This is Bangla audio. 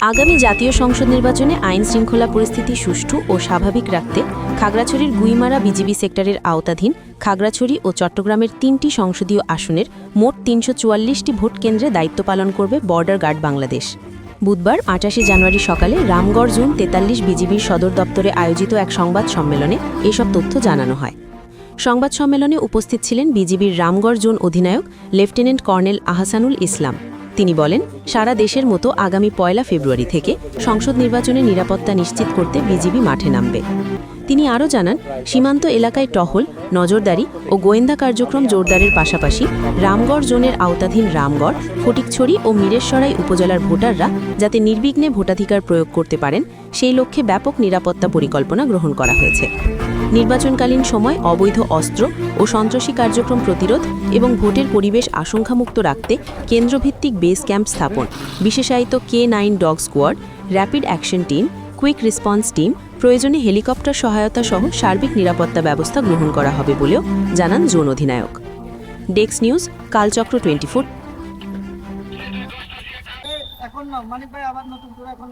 আগামী জাতীয় সংসদ নির্বাচনে আইন শৃঙ্খলা পরিস্থিতি সুষ্ঠু ও স্বাভাবিক রাখতে খাগড়াছড়ির গুইমারা বিজিবি সেক্টরের আওতাধীন খাগড়াছড়ি ও চট্টগ্রামের তিনটি সংসদীয় আসনের মোট তিনশো চুয়াল্লিশটি ভোট কেন্দ্রে দায়িত্ব পালন করবে বর্ডার গার্ড বাংলাদেশ। বুধবার আটাশে জানুয়ারি সকালে রামগড় জোন তেতাল্লিশ বিজিবির সদর দপ্তরে আয়োজিত এক সংবাদ সম্মেলনে এসব তথ্য জানানো হয়। সংবাদ সম্মেলনে উপস্থিত ছিলেন বিজিবির রামগড় জোন অধিনায়ক লেফটেন্যান্ট কর্নেল আহসানুল ইসলাম। তিনি বলেন, সারা দেশের মতো আগামী পয়লা ফেব্রুয়ারি থেকে সংসদ নির্বাচনে নিরাপত্তা নিশ্চিত করতে বিজিবি মাঠে নামবে। তিনি আরও জানান, সীমান্ত এলাকায় টহল, নজরদারি ও গোয়েন্দা কার্যক্রম জোরদারের পাশাপাশি রামগড় জোনের আওতাধীন রামগড়, ফটিকছড়ি ও মিরেশ্বরাই উপজেলার ভোটাররা যাতে নির্বিঘ্নে ভোটাধিকার প্রয়োগ করতে পারেন, সেই লক্ষ্যে ব্যাপক নিরাপত্তা পরিকল্পনা গ্রহণ করা হয়েছে। নির্বাচনকালীন সময় অবৈধ অস্ত্র ও সন্ত্রাসী কার্যক্রম প্রতিরোধ এবং ভোটের পরিবেশ আশঙ্কামুক্ত রাখতে কেন্দ্রভিত্তিক বেস ক্যাম্প স্থাপন, বিশেষায়িত K nine dog squad, rapid action team quick response team প্রয়োজনে হেলিকপ্টার সহায়তা সহ সার্বিক নিরাপত্তা ব্যবস্থা গ্রহণ করা হবে বলেও জানান জোন অধিনায়ক। ডেক্স নিউজ, কালচক্র টোয়েন্টি ফোর। আবার নতুন করে এখন